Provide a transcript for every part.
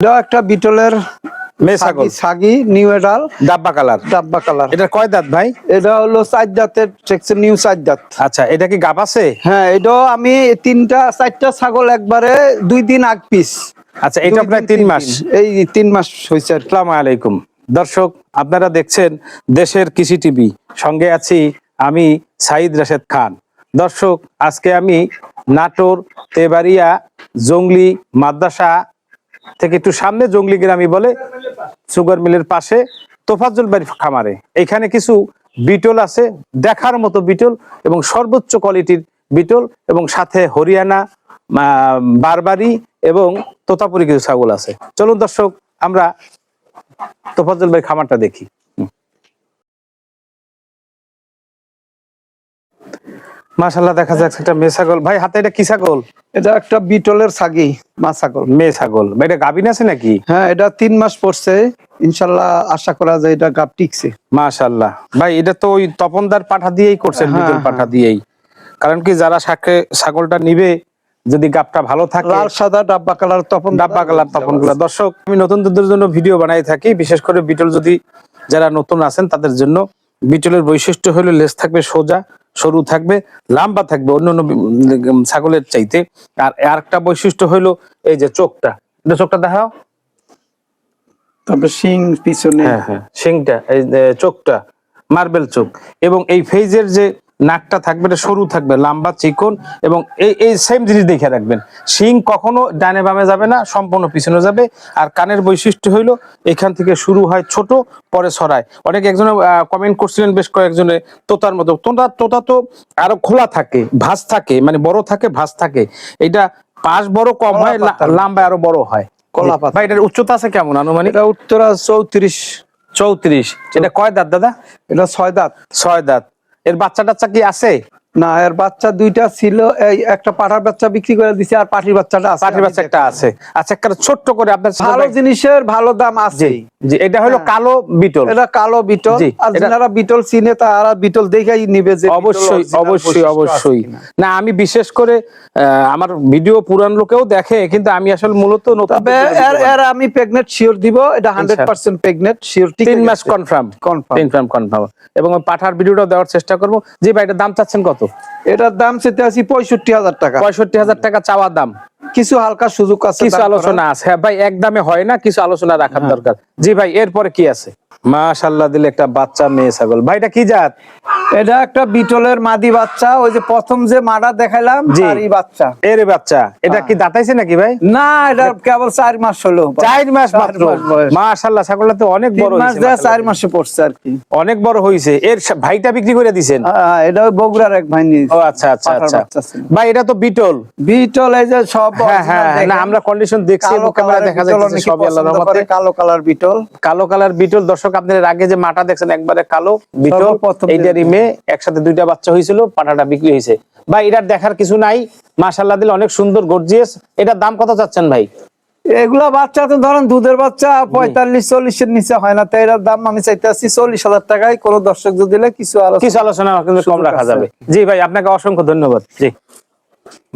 এটা একটা বিটলের মেয়ে ছাগল। সাগি- নিউ এডাল ডাব্বা কালার ডাব্বা কালার এটা কয় দাঁত ভাই? এটা হলো চার দাঁতের ট্রেক্সের নিউ চার দাঁত। আচ্ছা এটা কি গাব আছে? হ্যাঁ এটাও আমি তিনটা চারটা ছাগল একবারে দুই দিন আগ পিস। আচ্ছা এটা প্রায় তিন মাস? এই তিন মাস হয়েছে। আসসালামু আলাইকুম। দর্শক আপনারা দেখছেন দেশের কৃষি টিভি। সঙ্গে আছি আমি সাইদ রাশেদ খান। দর্শক আজকে আমি নাটোর তেবাড়িয়া জঙ্গলি মাদ্রাসা থেকে একটু সামনে, জঙ্গলি গ্রামই বলে, সুগার মিলের পাশে তোফাজুল বাড়ি খামারে। এখানে কিছু বিটল আছে, দেখার মতো বিটল এবং সর্বোচ্চ কোয়ালিটির বিটল এবং সাথে হরিয়ানা বারবারি এবং তোতাপুরি কিছু ছাগল আছে। চলুন দর্শক, আমরা তোফাজুল ভাই খামারটা দেখি। মাশাল্লাহ দেখা যাচ্ছে একটা মেয়ে ছাগল। ভাই হাতে এটা কি ছাগল? এটা একটা বিটলের সাগি মা ছাগল। মেয়ে ছাগল। ভাই এটা গাভিন আছে নাকি? হ্যাঁ এটা তিন মাস পড়ছে। ইনশাল্লাহ আশা করা যায় এটা গাপ টিকছে। মাশাল্লাহ ভাই এটা তো ওই তপনদার পাঠা দিয়েই করছেন হ্যাঁ, বিটল হ্যাঁ। পাঠা দিয়েই। কারণ কি যারা সাকে ছাগলটা নিবে যদি গাপটা ভালো থাকে লাল সাদা ডাব্বা কালার তপন ডাব্বা কালার তপন কালার। দর্শক আমি নতুনদের জন্য ভিডিও বানাই থাকি। বিশেষ করে বিটল যদি যারা নতুন আছেন তাদের জন্য বিটলের বৈশিষ্ট্য হলো লেজ থাকবে সোজা সরু থাকবে লাম্বা থাকবে অন্য অন্য ছাগলের চাইতে। আর আরেকটা বৈশিষ্ট্য হলো এই যে চোখটা। এটা চোখটা দেখাও। তারপর শিং পিছনে। হ্যাঁ হ্যাঁ শিংটা এই চোখটা মার্বেল চোখ। এবং এই ফেজের যে নাকটা থাকবে এটা সরু থাকবে লম্বা চিকন এবং এই এই সেম জিনিস দেখে রাখবেন। শিং কখনো ডানে বামে যাবে না সম্পূর্ণ পিছনে যাবে। আর কানের বৈশিষ্ট্য হইল এখান থেকে শুরু হয় ছোট পরে ছড়ায় অনেক একজনে কমেন্ট করছিলেন বেশ কয়েকজনে তোতার মতো। তোতা তোতা তো আরও খোলা থাকে ভাঁজ থাকে মানে বড় থাকে ভাঁজ থাকে। এটা পাশ বড় কম হয়। লম্বা আরও বড় হয়। কলাপাতা ভাই এটার উচ্চতা আছে কেমন আনুমানিক? উত্তরা চৌত্রিশ। চৌত্রিশ। এটা কয় দাঁত দাদা? এটা ছয় দাঁত। ছয় দাঁত। এর বাচ্চা টাচ্চা কি আছে? না এর বাচ্চা দুইটা ছিল এই একটা পাঠার বাচ্চা বিক্রি করে দিছে আর পাঠির বাচ্চাটা আছে। পাঠির বাচ্চা একটা আছে। আচ্ছা একটা ছোট্ট করে আপনার ভালো জিনিসের ভালো দাম আছে জি এটা হলো হ্যাঁ। কালো বিটল। এটা কালো বিটল। আর যারা বিটল চিনে তারা বিটল দেখেই নিবে যে অবশ্যই অবশ্যই অবশ্যই। না আমি বিশেষ করে আমার ভিডিও পুরান লোকেও দেখে কিন্তু আমি আসলে মূলত তবে এর এর আমি প্রেগনেন্ট শিওর দিব। এটা হান্ড্রেড পার্সেন্ট প্রেগনেন্ট শিওর তিন মাস কনফার্ম। কনফার্ম কনফার্ম এবং পাঠার ভিডিওটা দেওয়ার চেষ্টা করব। জি ভাই এটা দাম চাচ্ছেন কত? এটার দাম চেতে আছি পঁয়ষট্টি হাজার টাকা। পঁয়ষট্টি হাজার টাকা চাওয়ার দাম। কিছু হালকা সুযোগ আছে কিছু আলোচনা আছে। হ্যাঁ ভাই একদমে হয় না কিছু আলোচনা রাখার হ্যাঁ। দরকার। জি ভাই এরপরে কি আছে? মাশাল্লাহ দিলে একটা বাচ্চা মেয়ে ছাগল। ভাই এটা কি জাত? এটা একটা বিটলের মাদি বাচ্চা ওই যে প্রথম যে মাটা দেখাইলাম তারই বাচ্চা। এরে বাচ্চা। এটা কি দাঁতাইছে নাকি ভাই? না এটা কেবল চার মাস হলো। চার মাস মাত্র? মাশাল্লাহ ছাগলটা তো অনেক বড় মাস হয়েছে দেয়া মাশাআল্লাহ। চার মাসে পড়ছে আর কি। অনেক বড় হয়েছে। এর ভাইটা বিক্রি করে আহ, এটা ওই বগুড়ার এক ভাই নিয়েছে। ও আচ্ছা আচ্ছা আচ্ছা। ভাই এটা তো বিটল। বিটল এই যে সব হ্যাঁ হ্যাঁ না আমরা কন্ডিশন দেখছি ক্যামেরা দেখা যাচ্ছে সবই আল্লাহর রহমতে। কালো কালার বিটল। কালো কালার বিটল দর্শক আপনাদের আগে যে মাটা দেখছেন একবারে কালো বিটল সর্বপ্রথম এইটারই মেয়ে একসাথে দুইটা বাচ্চা হয়েছিল পাটাটা বিক্রি হয়েছে। ভাই এটার দেখার কিছু নাই। মাশাল্লাহ দিলে অনেক সুন্দর গর্জিয়াস এটার দাম কত চাচ্ছেন ভাই? এগুলা বাচ্চা তো ধরেন দুধের বাচ্চা পঁয়তাল্লিশ চল্লিশের নিচে হয় না। তাই এটার দাম আমি চাইতে আছি চল্লিশ হাজার টাকায়। কোনো দর্শক যদি দিলে কিছু কিছু আলোচনা কিন্তু কম রাখা যাবে। জি ভাই আপনাকে অসংখ্য ধন্যবাদ। জি।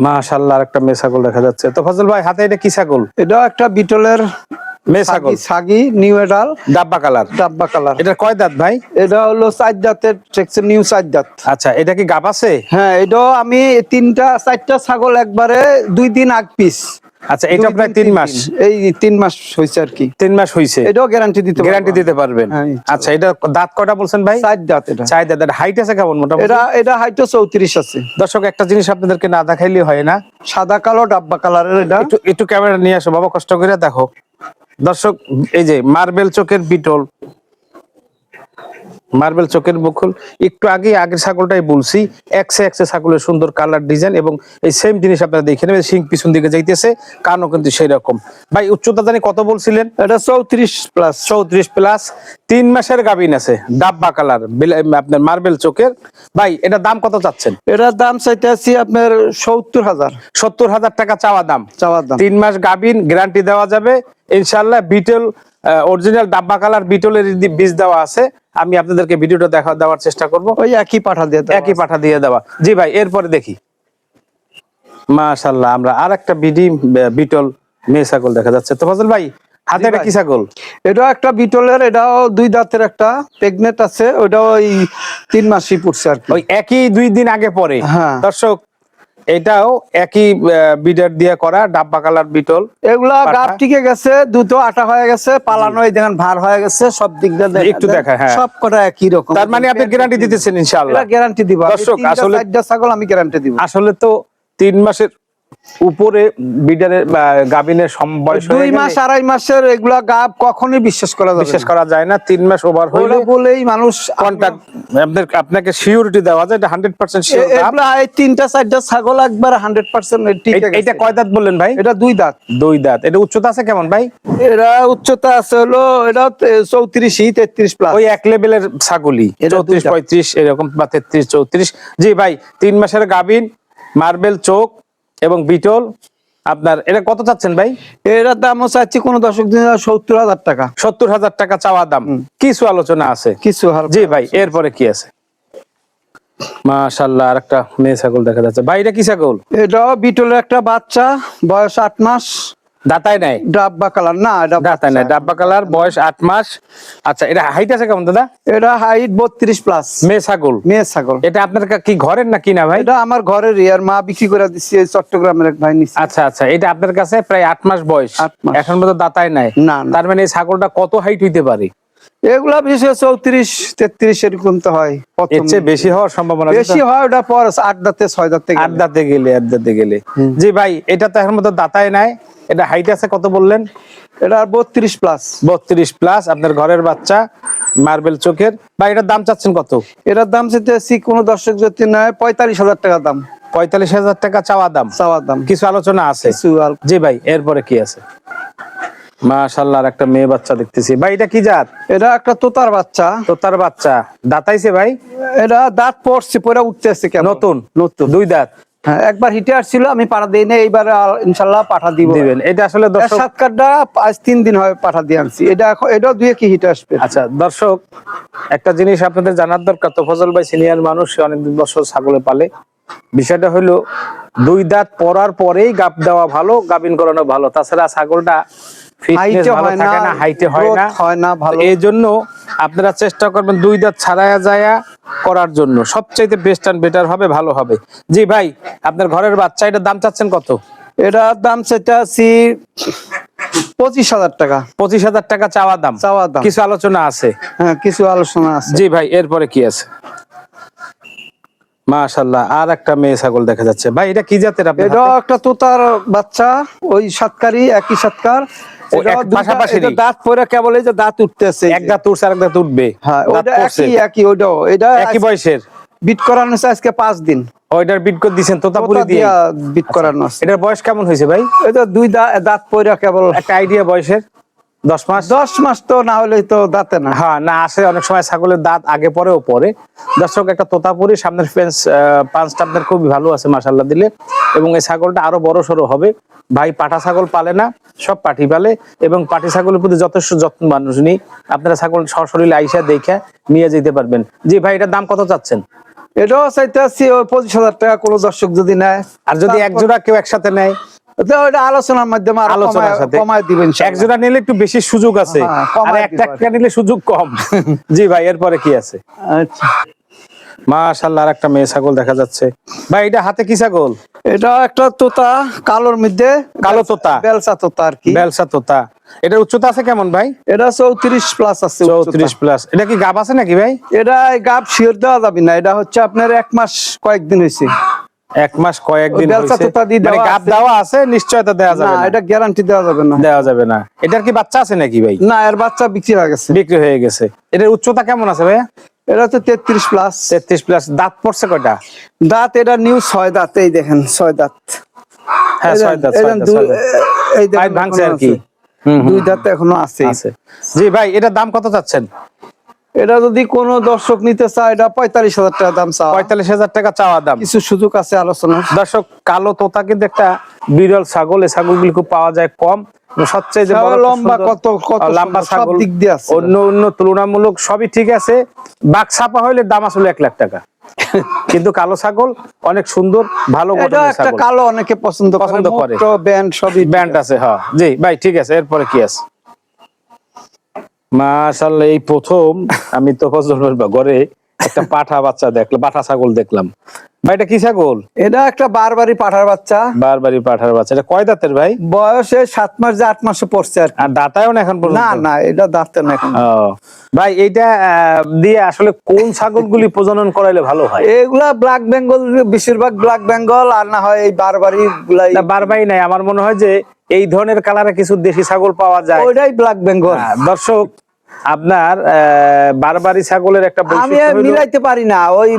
মাশাল্লাহ একটা মেয়ে ছাগল দেখা যাচ্ছে। তো ফজল ভাই হাতে এটা কি ছাগল? এটা একটা বিটলের সাগি- নিউ এডাল ডাব্বা কালার। ডাব্বা কালার। এটা কয় দাঁত ভাই? এটা হলো চার দাঁতের নিউ চার দাঁত। আচ্ছা এটা কি গাব আছে? হ্যাঁ এটাও আমি তিনটা চারটা ছাগল একবারে দুই দিন আগ পিস। আচ্ছা এটা প্রায় তিন মাস। এই তিন মাস হয়েছে আর কি। তিন মাস হয়েছে এটাও গ্যারান্টি দিতে গ্যারান্টি দিতে পারবেন। হ্যাঁ, আচ্ছা এটা দাঁত কয়টা বলছেন ভাই? চার দাঁত এটা। দাঁত। হাইট আছে কেমন মোটামুটি? এটা এটা চৌত্রিশ আছে। দর্শক একটা জিনিস আপনাদেরকে না দেখাইলে হয় না। সাদা কালো ডাব্বা কালারের এটা। একটু ক্যামেরা নিয়ে আসো বাবা কষ্ট করে দেখো। দর্শক এই যে মার্বেল চোখের বিটল মার্বেল চোখের বকুল। একটু আগে আগের ছাগলটাই বলছি একসে একসে ছাগলের সুন্দর কালার ডিজাইন এবং এই সেম জিনিস আপনারা দেখে নেবেন সিং পিছন দিকে যাইতেছে কানও কিন্তু সেই রকম। ভাই উচ্চতা জানি কত বলছিলেন? এটা চৌত্রিশ প্লাস চৌত্রিশ প্লাস তিন মাসের গাবিন আছে ডাব্বা কালার আপনার মার্বেল চোখের। ভাই এটা দাম কত চাচ্ছেন? এটার দাম চাইতে আছি আপনার সত্তর হাজার। সত্তর হাজার টাকা চাওয়া দাম। চাওয়া দাম। তিন মাস গাবিন গ্যারান্টি দেওয়া যাবে। ইনশাল্লাহ বিটল অরিজিনাল ডাব্বা কালার বিটলের বীজ দেওয়া আছে। আমি আপনাদেরকে ভিডিওটা দেখা দেওয়ার চেষ্টা করব। ওই একই পাঠা দিয়ে একই পাঠা দিয়ে দেওয়া। জি ভাই এরপরে দেখি। মাশাল্লাহ আমরা আর একটা বিডি বিটল মেয়ে ছাগল দেখা যাচ্ছে। তো ফজল ভাই হাতে এটা কি ছাগল? এটা একটা বিটলের এটাও দুই দাঁতের একটা প্রেগনেন্ট আছে। ওটাও ওই তিন মাসই পড়ছে আর কি। ওই একই দুই দিন আগে পরে। হ্যাঁ। দর্শক এটাও একই বিডার দিয়ে করা ডাব্বা কালার বিটল। এগুলা গাপ গাব টিকে গেছে দুটো আটা হয়ে গেছে পালানো এই দেখেন ভার হয়ে গেছে সব দিক দিয়ে একটু দেখা হ্যাঁ। সব কটা একই রকম। তার মানে আপনি গ্যারান্টি দিতেছেন ইনশাআল্লাহ। গ্যারান্টি দিব। দর্শক, আসলে- ছাগল আমি গ্যারান্টি দিব। আসলে তো তিন মাসের উপরে বিডারের গাবিনের বয়স দুই মাস আড়াই মাসের এগুলা গাব কখনোই বিশ্বাস করা যাবে বিশ্বাস করা যায় না তিন মাস ওভার হইলে বলেই মানুষ কন্টাক্ট আপনার আপনাকে সিউরিটি দেওয়া যায় এটা হান্ড্রেড পার্সেন্ট এ- শিওর এগুলা এই তিনটা চারটা ছাগল একবার হান্ড্রেড পার্সেন্ট ঠিক এইটা কয় দাঁত বললেন ভাই? এটা দুই দাঁত। দুই দাঁত। এটা উচ্চতা আছে কেমন ভাই? এরা উচ্চতা আছে হলো এটা চৌত্রিশ তেত্রিশ প্লাস ওই এক লেভেলের ছাগলি এটা চৌত্রিশ দুইটা। পঁয়ত্রিশ এরকম বা তেত্রিশ চৌত্রিশ। জি ভাই তিন মাসের গাবিন মার্বেল চোখ এবং বিটল আপনার এটা কত চাচ্ছেন ভাই? এটার দাম চাচ্ছি কোন দশক দিন সত্তর হাজার টাকা। সত্তর হাজার টাকা চাওয়া দাম। কিছু আলোচনা আছে। কিছু জি ভাই এরপরে কি আছে? মাশাল্লাহ আর একটা মেয়ে ছাগল দেখা যাচ্ছে। ভাই এটা কি ছাগল? এটা বিটলের একটা বাচ্চা বয়স আট মাস। দাতায় নাই? ডাব্বা কালার না দাতায় নাই। ডাব্বা কালার বয়স আট মাস। আচ্ছা এটা হাইট আছে কেমন দাদা? এটা হাইট বত্রিশ প্লাস মেয়ে ছাগল? মেয়ে ছাগল। এটা আপনার কা- ঘরের না কিনা ভাই? এটা আমার ঘরের ইয়ার মা বিক্রি করে দিচ্ছে চট্টগ্রামের এক ভাই নিচ্ছে আচ্ছা আচ্ছা এটা আপনার কাছে প্রায় আট মাস বয়স। এখন মতো দাঁতাই নাই। না, না। তার মানে এই ছাগলটা কত হাইট হইতে পারে? এগুলা বিশেষ চৌত্রিশ তেত্রিশ এরকম তো হয় বেশি হওয়ার সম্ভাবনা বেশি হয় ওটা পর আট দাঁতে ছয় দাঁতে আট দাঁতে গেলে আট দাঁতে গেলে। জি ভাই এটা তো এখন মতো দাতায় নাই। এটা হাইট আছে কত বললেন? এটা বত্রিশ প্লাস বত্রিশ প্লাস আপনার ঘরের বাচ্চা মার্বেল চোখের। বা এটার দাম চাচ্ছেন কত? এটার দাম চাইতেছি কোনো দর্শক যদি নেয় পঁয়তাল্লিশ হাজার টাকা দাম। পঁয়তাল্লিশ হাজার টাকা চাওয়া দাম। চাওয়ার দাম। কিছু আলোচনা আছে? জি ভাই এরপরে কি আছে? মাশাল্লাহ একটা মেয়ে বাচ্চা দেখতেছি। ভাই এটা কি জাত? এটা একটা তোতার বাচ্চা। তো তার বাচ্চা দাতাইছে ভাই? এটা দাঁত পড়ছে পরে উঠতেছে নতুন নতুন দুই দাঁত। হ্যাঁ একবার হিটে আসছিল আমি পাঠা দিই না এইবার ইনশাল্লাহ পাঠা দিব। দিবেন। এটা আসলে দর্শক সাত কাঠটা আজ তিন দিন হয় পাঠা দিয়ে আনছি। এটা এখন এটাও দুয়ে কি হিটে আসবে। আচ্ছা দর্শক একটা জিনিস আপনাদের জানার দরকার। তো ফজল ভাই সিনিয়র মানুষ অনেক বছর ছাগলে পালে। বিষয়টা হলো দুই দাঁত পরার পরেই গাব দেওয়া ভালো গাবিন করানো ভালো। তাছাড়া ছাগলটা হাইটে হয় না না হাইটে হয় না। হয় না ভালো। এই জন্য আপনারা চেষ্টা করবেন দুই দাঁত ছাড়ায়া যায়া করার জন্য। সবচাইতে বেস্ট অ্যান্ড বেটার হবে ভালো হবে। জি ভাই আপনার ঘরের বাচ্চা এটার দাম চাচ্ছেন কত? এটার দাম সেটা আছি পঁচিশ হাজার টাকা। পঁচিশ হাজার টাকা চাওয়া দাম। চাওয়া দাম। কিছু আলোচনা আছে? হ্যাঁ কিছু আলোচনা আছে। জি ভাই এরপরে কি আছে? মাশাল্লাহ আর একটা মেয়ে ছাগল দেখা যাচ্ছে। ভাই এটা কি জাতের আপনার এটাও হাতে? একটা তোতার বাচ্চা ওই সাতকারি একই সাতকার। দাঁত পরে কেবল এই যে দাঁত উঠতেছে। এক দাঁত উঠছে আরেক দাঁত উঠবে। হ্যাঁ ওটা একই একই ওইটাও। এটা একই বয়সের। বিট করানো হচ্ছে আজকে পাঁচ দিন। ওইটার বিট করে দিছেন তোতাপুরি দিয়ে? বিট করানো এটার বয়স কেমন হয়েছে ভাই? এটা দুই দাঁত পয়রা কেবল একটা আইডিয়া বয়সের। দশ মাস? দশ মাস তো না হলে তো দাঁতে না। হ্যাঁ না আসে অনেক সময় ছাগলের দাঁত আগে পরেও পরে। দর্শক একটা তোতাপুরি সামনের ফেন্স পাঁচটা আপনার খুবই ভালো আছে মাসাল্লাহ দিলে। এবং এই ছাগলটা আরও বড় সড়ো হবে। ভাই পাঠা ছাগল পালে না সব পাঠি পালে। এবং পাঠি ছাগলের প্রতি যথেষ্ট যত্ন মানুষ নিই আপনারা ছাগল সশরীরে আইসা দেখে নিয়ে যেতে পারবেন। জি ভাই এটার দাম কত চাচ্ছেন? এটাও চাইতে আসছি পঁচিশ হাজার টাকা কোনো দর্শক যদি নেয়। আর যদি এক জোড়া কেউ একসাথে নেয়? আলোচনার মাধ্যমে আলোচনার কমায়- সাথে। কমায় দিবেন এক জোড়া নিলে একটু বেশি সুযোগ আছে। হ্যাঁ, আর একটা একটা নিলে সুযোগ কম। জি ভাই এরপরে কি আছে? আচ্ছা। মাশাল্লাহ একটা মেয়ে ছাগল দেখা যাচ্ছে। ভাই এটা হাতে কি ছাগল? এটা একটা তোতা কালোর মধ্যে কালো তোতা। বেলসা তোতা আর কি। বেলসা তোতা। এটার উচ্চতা আছে কেমন ভাই? এটা চৌত্রিশ প্লাস আছে চৌত্রিশ প্লাস এটা কি গাব আছে নাকি ভাই? এটা গাব শিওর দেওয়া যাবে না। এটা হচ্ছে আপনার এক মাস কয়েকদিন হয়েছে। এক মাস কয়েকদিন মানে দেওয়া গাব আছে। দেওয়া আছে নিশ্চয়তা দেওয়া যাবে না। এটা গ্যারান্টি দেওয়া যাবে না। দেওয়া যাবে না। এটার কি বাচ্চা আছে নাকি ভাই? না এর বাচ্চা বিক্রি হয়ে গেছে। বিক্রি হয়ে গেছে। এটার উচ্চতা কেমন আছে এটা হচ্ছে তেত্রিশ প্লাস তেত্রিশ প্লাস দাঁত পড়ছে কয়টা? দাঁত এটা নিউ ছয় দাঁত এই দেখেন ছয় দাঁত। হ্যাঁ এই ছয় দাঁত দেখেন ভাঙছে আর কি। দুই দাঁত এখনও আছে। জি ভাই এটার দাম কত চাচ্ছেন? এটা যদি কোনো দর্শক নিতে চায় এটা পঁয়তাল্লিশ হাজার টাকা দাম চাওয়া। পঁয়তাল্লিশ হাজার টাকা চাওয়া দাম। কিছু সুযোগ আছে আলোচনা দর্শক কালো তোতা কিন্তু একটা বিরল ছাগল। এই ছাগলগুলি খুব পাওয়া যায় কম। সবচেয়ে যে বড় ছাগল লম্বা কত কত লম্বা ছাগল দিক দিয়ে আছে। অন্য অন্য তুলনামূলক সবই ঠিক আছে। বাঘ ছাপা হইলে দাম আসলে এক লাখ টাকা। কিন্তু কালো ছাগল অনেক সুন্দর ভালো একটা কালো অনেকে পছন্দ পছন্দ করে। ব্যান্ড সবই ব্যান্ড আছে হ্যাঁ। জি ভাই ঠিক আছে এরপরে কি আছে? মাশাল্লাহ এই প্রথম আমি ভাইয়ের ঘরে একটা পাঠা বাচ্চা দেখলাম পাঠা ছাগল দেখলাম। ভাই এটা কি ছাগল? এটা একটা বারবারই পাঠার বাচ্চা। বারবারই পাঠার বাচ্চা। এটা কয় দাঁতের ভাই? বয়সে সাত মাস যে আট মাসে পড়ছে আর। আর দাঁতায়ও না এখন না না এটা দাঁতে না এখন। ভাই এইটা আহ, দিয়ে আসলে কোন ছাগলগুলি প্রজনন করাইলে ভালো হয়? এগুলা ব্ল্যাক বেঙ্গল বেশিরভাগ ব্ল্যাক বেঙ্গল আর না হয় এই বারবারই গুলাই। না বারবাই নাই। আমার মনে হয় যে এই ধরনের কালারে কিছু দেশি ছাগল পাওয়া যায়। ওইটাই ব্ল্যাক বেঙ্গল। দর্শক আপনার আহ, বারবারি ছাগলের একটা আমি মিলাইতে পারি না ওই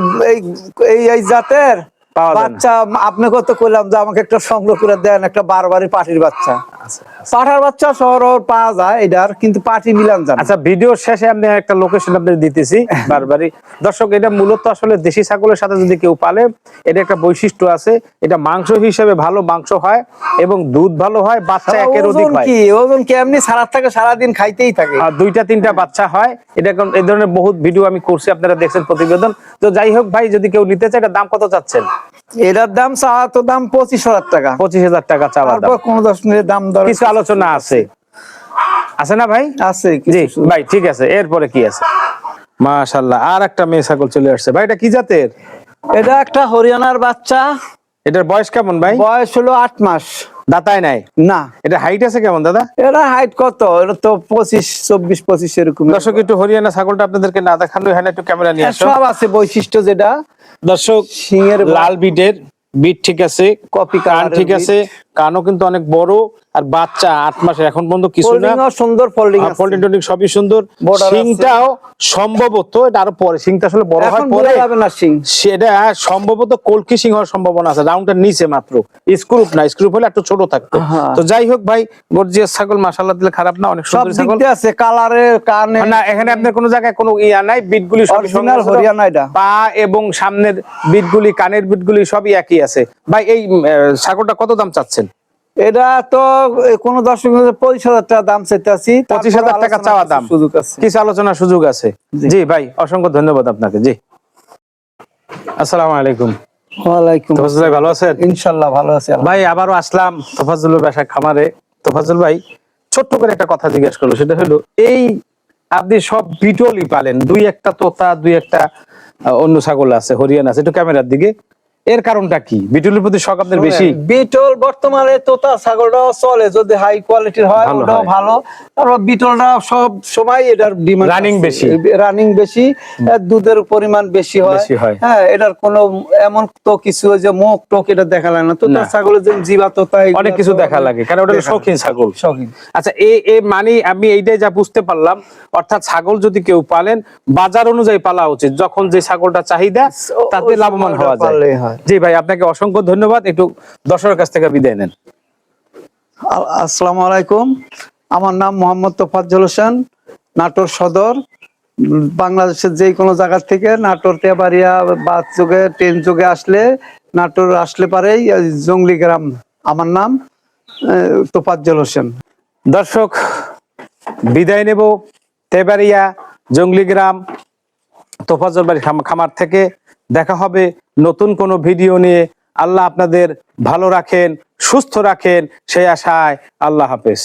এই এই জাতের। বাচ্চা আপনি কত কইলাম যে আমাকে একটা সংগ্রহ করে দেন একটা বারবারি পাটির বাচ্চা পাঠার বাচ্চা শহর পাওয়া যায় এটার কিন্তু পাটি মিলান জানা আচ্ছা ভিডিওর শেষে আমি একটা লোকেশন আপনাদের দিতেছি বারবারই। দর্শক এটা মূলত আসলে দেশি ছাগলের সাথে যদি কেউ পালে এটা একটা বৈশিষ্ট্য আছে। এটা মাংস হিসেবে ভালো মাংস হয় এবং দুধ ভালো হয় বাচ্চা একের অধিক হয়। কি? ওজন কি এমনি সারা থাকে সারাদিন খাইতেই থাকে। আর দুইটা তিনটা বাচ্চা হয়। এটা এখন এই ধরনের বহুত ভিডিও আমি করছি আপনারা দেখছেন প্রতিবেদন। তো যাই হোক ভাই যদি কেউ নিতে চায় এটা দাম কত চাচ্ছেন? এটার দাম চাওয়া তো দাম পঁচিশ হাজার টাকা। পঁচিশ হাজার টাকা চাওয়া কোন দশ মিনিটের দাম কিছু আলোচনা আছে। আছে। না ভাই? আছে জি ভাই ঠিক আছে। এরপরে কি আছে? মাশাল্লাহ আর একটা মেয়ে ছাগল চলে আসছে। ভাই এটা কি জাতের? এটা একটা হরিয়ানার বাচ্চা। এটার বয়স কেমন ভাই? বয়স হলো আট মাস। দাতায় নাই? না। এটা হাইট আছে কেমন দাদা? এটা হাইট কত? এটা তো পঁচিশ চব্বিশ পঁচিশ এরকম দর্শক একটু হরিয়ানা ছাগলটা আপনাদেরকে না দেখানো হয় না একটু ক্যামেরা নিয়ে সব আছে বৈশিষ্ট্য যেটা। দর্শক সিংহের লাল বিটের বিট ঠিক আছে। কপি কান ঠিক আছে। কানও কিন্তু অনেক বড় আর বাচ্চা আট মাসের এখন পর্যন্ত কিছু না। সুন্দর ফোল্ডিং ফোল্ডিং টোল্ডিং সবই সুন্দর। সিংটাও সম্ভবত এটা আরও পরে সিংটা আসলে বড় হয় পরে। যাবে না সিং সেটা সম্ভবত কলকি সিং হওয়ার সম্ভাবনা আছে রাউন্ডের নিচে মাত্র। স্ক্রুপ না স্ক্রুপ হলে একটু ছোট থাকতো। হ্যাঁ। তো যাই হোক ভাই গর্জিয়াস ছাগল মাশাআল্লাহ দিলে খারাপ না অনেক সুন্দর ছাগল। আছে কালারে কানে। না এখানে আপনার কোনো জায়গায় কোনো ইয়া নাই বিটগুলি সব অরিজিনাল হরিয়ানা এটা। পা এবং সামনের বিটগুলি কানের বিটগুলি সবই একই আছে। ভাই এই ছাগলটা কত দাম চাচ্ছেন? এটা তো কোনো দর্শক পঁচিশ হাজার টাকা দাম চাইতে আছি পঁচিশ হাজার টাকা চাওয়া দাম। সুযোগ আছে। কিছু আলোচনার সুযোগ আছে। জি। ভাই অসংখ্য ধন্যবাদ আপনাকে। জি। আসসালামু আলাইকুম। ওয়ালাইকুম ভাই ভালো আছেন? ইনশাল্লাহ ভালো আছে ভাই আবারও আসলাম তোফাজ্জুলের বাসা খামারে। ভাই ছোট্ট করে একটা কথা জিজ্ঞেস করল। সেটা হলো এই আপনি সব বিটলই পালেন। দুই একটা তোতা দুই একটা অন্য ছাগল আছে হরিয়ানা আছে। একটু ক্যামেরার দিকে। এর কারণটা কি? বিটলের প্রতি শখ আপনার বেশি? বিটল বর্তমানে তোতা ছাগলটাও চলে যদি হাই কোয়ালিটির হয় ওটাও ভালো। তারপর বিটলটা সব সময় এটার ডিমান্ড Running বেশি। রানিং বেশি দুধের পরিমাণ বেশি হয়। হ্যাঁ। এটার কোনো এমন তো কিছু যে মুখ টোক এটা দেখা লাগে না। তোতা ছাগলের যে জিবা তোতা অনেক কিছু দেখা লাগে কারণ ওটা শৌখিন ছাগল। শৌখিন। আচ্ছা এ এ মানে আমি এইটাই যা বুঝতে পারলাম অর্থাৎ ছাগল যদি কেউ পালেন বাজার অনুযায়ী পালা উচিত। যখন যে ছাগলটা চাহিদা তাতে লাভবান হওয়া যায়। হয়। জি ভাই আপনাকে অসংখ্য ধন্যবাদ। একটু দর্শকের কাছ থেকে বিদায় নেন। আসসালামু আলাইকুম। আমার নাম মোহাম্মদ তোফাজ্জল হোসেন নাটোর সদর। বাংলাদেশের যে কোনো জায়গা থেকে নাটোর তেবাড়িয়া বাস যোগে ট্রেন যোগে আসলে নাটোর আসলে পারেই জঙ্গলি গ্রাম। আমার নাম তোফাজ্জল হোসেন। দর্শক বিদায় নেব তেবারিয়া জঙ্গলি গ্রাম তোফাজল বাড়ি খামার থেকে। দেখা হবে নতুন কোনো ভিডিও নিয়ে। আল্লাহ আপনাদের ভালো রাখেন, সুস্থ রাখেন। সেই আশায় আল্লাহ হাফেজ।